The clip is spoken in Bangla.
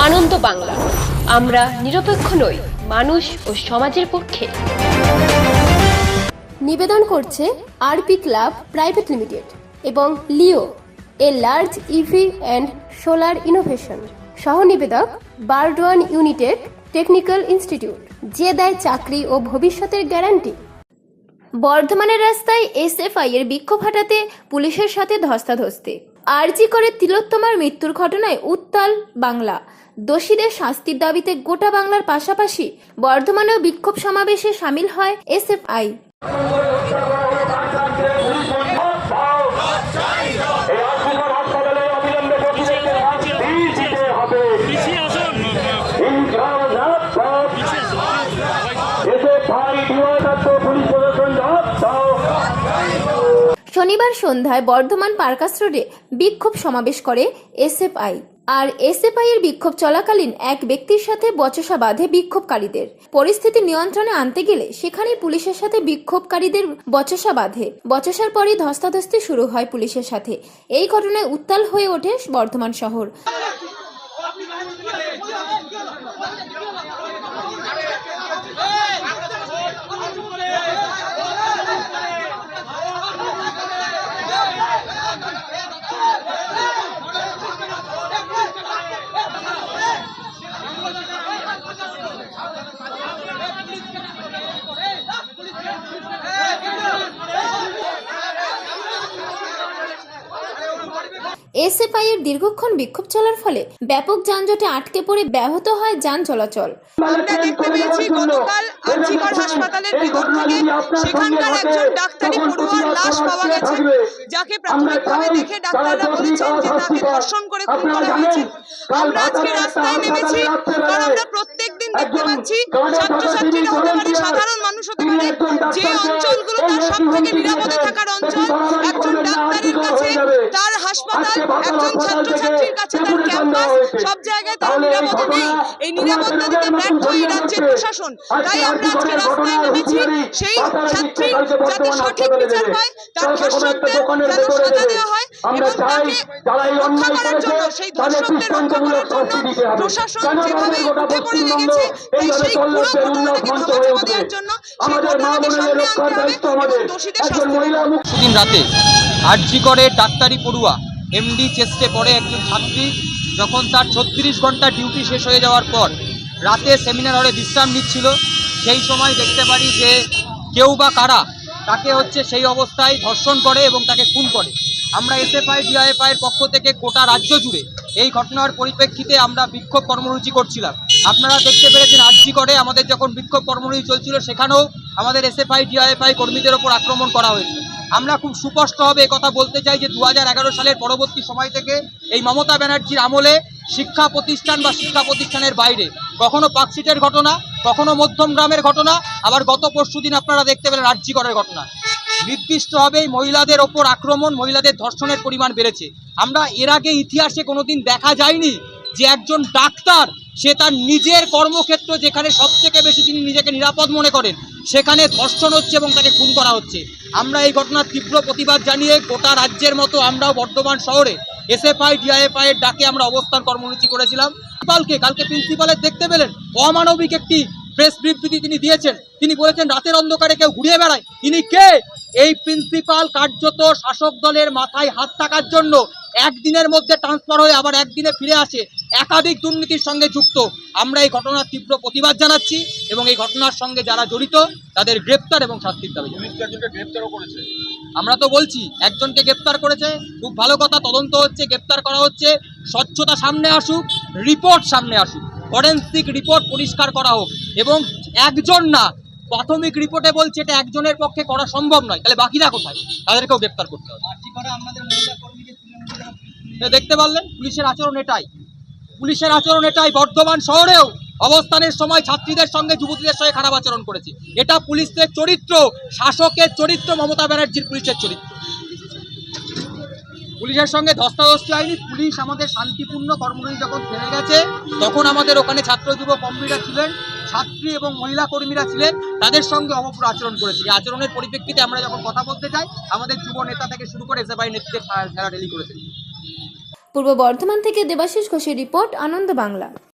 আনন্দ বাংলা। আমরা নিরপেক্ষ নই মানুষ ও সমাজের পক্ষে। নিবেদন করছে আরপি ক্লাব প্রাইভেট লিমিটেড এবং Leo a large EV and solar innovation. সহ নিবেদক বারডোয়ান ইউনিটেড টেকনিক্যাল ইনস্টিটিউট যে দেয় চাকরি ও ভবিষ্যতের গ্যারান্টি। বর্ধমানের রাস্তায় এসএফআই এর বিক্ষোভ হাটাতে পুলিশের সাথে ধস্তাধস্তি। আরজি করে তিলোত্তমার মৃত্যুর ঘটনায় উত্তাল বাংলা। দোষীদের শাস্তির দাবিতে গোটা বাংলার পাশাপাশি বর্ধমানেও বিক্ষোভ সমাবেশে সামিল হয় এসএফআই এই আশীর্বাদ হাসপাতালে অবিলম্বে প্রতিদিনকে শাস্তি দিতে হবে পিছিয়ে আসুন ইনশাআল্লাহ সব পিছিয়ে আসুন এসে ভাই দুয়ার ছাত্র পুলিশ প্রশাসন জবাব দাও শনিবার সন্ধ্যায় বর্ধমান পার্কাস রোডে বিক্ষোভ সমাবেশ করে এসএফআই। আর এসএফআই এর বিক্ষোভ চলাকালীন এক ব্যক্তির সাথে বচসা বাঁধে বিক্ষোভকারীদের। পরিস্থিতি নিয়ন্ত্রণে আনতে গেলে সেখানে পুলিশের সাথে বিক্ষোভকারীদের বচসা বাঁধে। বচসার পরই ধস্তাধস্তি শুরু হয় পুলিশের সাথে। এই ঘটনায় উত্তাল হয়ে ওঠে বর্ধমান শহর। এসএফআই এর দীর্ঘক্ষণ বিক্ষোভ চলার ফলে ব্যাপক যানজটে আটকে পড়ে ব্যাহত হয় যান চলাচল। আমরা দেখতে পেয়েছি গতকাল আরজিকর হাসপাতালের ভিতর থেকে সেখানকার একজন ডাক্তারি পড়ুয়ার লাশ পাওয়া গেছে যাকে প্রাথমিকভাবে দেখে ডাক্তাররা বলেছেন যে তাকে ধর্ষণ করে খুন করা হয়েছে। আমরা আজকে রাস্তায় নেমেছি কারণ আমরা প্রত্যেকদিন দেখতে পাচ্ছি ছাত্রছাত্রীরা হতে পারে সাধারণ মানুষ হতে পারে যে অঞ্চলগুলো তার সব থেকে নিরাপদে থাকার অঞ্চল একজন কাছে তার হাসপাতাল একজন ছাত্রছাত্রীর কাছে তার ক্যাম্পাস সব জায়গায় তার নিরাপদে নেই। এই নিরাপত্তা দিতে ব্যর্থ এই রাজ্যের প্রশাসন। তাই আমরা আজকে রাস্তায় নেমেছি সেই ছাত্রীর যাতে সঠিক বিচার পায় তার ধর্ষকদের যেন সাজা দেওয়া হয় এবং তাকে রক্ষা করার জন্য সেই ধর্ষকদের রক্ষা করার জন্য প্রশাসন যেভাবে উঠে পড়ে লেগেছে এই সেই পুরো ঘটনাটাকে ধামাচাপা দেওয়ার জন্য সেই ঘটনাকে সামনে আনতে হবে এবং দোষীদের শাস্তি দিতে রাতে আরজি করে ডাক্তারি পড়ুয়া এমডি চেস্টে পড়ে একজন ছাত্রী, যখন তার ছত্রিশ ঘণ্টা ডিউটি শেষ হয়ে যাওয়ার পর রাতে সেমিনার হলে বিশ্রাম নিচ্ছিল, সেই সময় দেখতে পারি যে কেউ বা কারা তাকে হচ্ছে সেই অবস্থায় ধর্ষণ করে এবং তাকে খুন করে। আমরা এসএফআই ডিআইএফআই এর পক্ষ থেকে গোটা রাজ্য জুড়ে এই ঘটনার পরিপ্রেক্ষিতে আমরা বিক্ষোভ কর্মসূচি করছিলাম। আপনারা দেখতে পেরেছেন আরজি করে আমাদের যখন বিক্ষোভ কর্মসূচি চলছিল, সেখানেও আমাদের এসএফআই ডিআইএফআই কর্মীদের ওপর আক্রমণ করা হয়েছে। আমরা খুব সুস্পষ্টভাবে কথা বলতে চাই যে দু হাজার এগারো সালের পরবর্তী সময় থেকে এই মমতা ব্যানার্জির আমলে শিক্ষা প্রতিষ্ঠান বা শিক্ষা প্রতিষ্ঠানের বাইরে, কখনো পার্কশিটের ঘটনা, কখনো মধ্যম গ্রামের ঘটনা, আবার গত পরশুদিন আপনারা দেখতে পেলেন রাজ্যিকরের ঘটনা। নির্দিষ্টভাবে মহিলাদের ওপর আক্রমণ, মহিলাদের ধর্ষণের পরিমাণ বেড়েছে। আমরা এর আগে ইতিহাসে কোনোদিন দেখা যায়নি যে একজন ডাক্তার, সে তার নিজের কর্মক্ষেত্র যেখানে সব থেকে বেশি তিনি নিজেকে নিরাপদ মনে করেন সেখানে ধর্ষণ হচ্ছে এবং তাকে খুন করা হচ্ছে। আমরা এই ঘটনার তীব্র প্রতিবাদ জানিয়ে গোটা রাজ্যের মতো আমরাও বর্ধমান শহরে এসএফআই, ডিআইএফআই এর ডাকে আমরা অবস্থান কর্মসূচি করেছিলাম। কালকে কালকে প্রিন্সিপালের দেখতে পেলেন, অমানবিক একটি প্রেস বিবৃতি তিনি দিয়েছেন, তিনি বলেছেন রাতের অন্ধকারে কেউ ঘুরিয়ে বেড়ায়। তিনি কে? এই প্রিন্সিপাল কার্যত শাসক দলের মাথায় হাত থাকার জন্য একদিনের মধ্যে ট্রান্সফার হয়ে আবার একদিনে ফিরে আসে। একাধিক দুর্নীতির সঙ্গে যুক্ত। আমরা এই ঘটনার তীব্র প্রতিবাদ জানাচ্ছি এবং এই ঘটনার সঙ্গে যারা জড়িত তাদের গ্রেপ্তার এবং শাস্তির দাবি। আমরা তো বলছি একজনকে গ্রেপ্তার করেছে। খুব ভালো কথা তদন্ত হচ্ছে গ্রেপ্তার করা হচ্ছে। স্বচ্ছতা সামনে আসুক রিপোর্ট সামনে আসুক। ফরেন্সিক রিপোর্ট পরিষ্কার করা হোক। এবং একজন না প্রাথমিক রিপোর্টে বলছে এটা একজনের পক্ষে করা সম্ভব নয়। তাহলে বাকিরা কোথায়? তাদেরকেও গ্রেপ্তার করতে হবে। দেখতে পারলেন? পুলিশের আচরণ এটাই। পুলিশের আচরণ এটাই। বর্ধমান শহরেও অবস্থানের সময় ছাত্রীদের সঙ্গে যুবতীদের সঙ্গে খারাপ আচরণ করেছে। এটা পুলিশের চরিত্র। শাসকের চরিত্র মমতা ব্যানার্জির পুলিশের চরিত্র। পুলিশের সঙ্গে ধস্তাধস্তি হয়নি। পুলিশ আমাদের শান্তিপূর্ণ কর্মসূচি যখন ফেলে গেছে, তখন আমাদের ওখানে ছাত্র যুব কর্মীরা ছিলেন। ছাত্রী এবং মহিলা কর্মীরা ছিলেন, তাদের সঙ্গে অবপুর আচরণ করেছে। এই আচরণের পরিপ্রেক্ষিতে আমরা যখন কথা বলতে চাই আমাদের যুব নেতা থেকে শুরু করে এসএফআই নেতৃত্বে ঠেলা ঢেলি করেছে পূর্ব বর্ধমান থেকে দেবাশিস ঘোষের রিপোর্ট, আনন্দ বাংলা।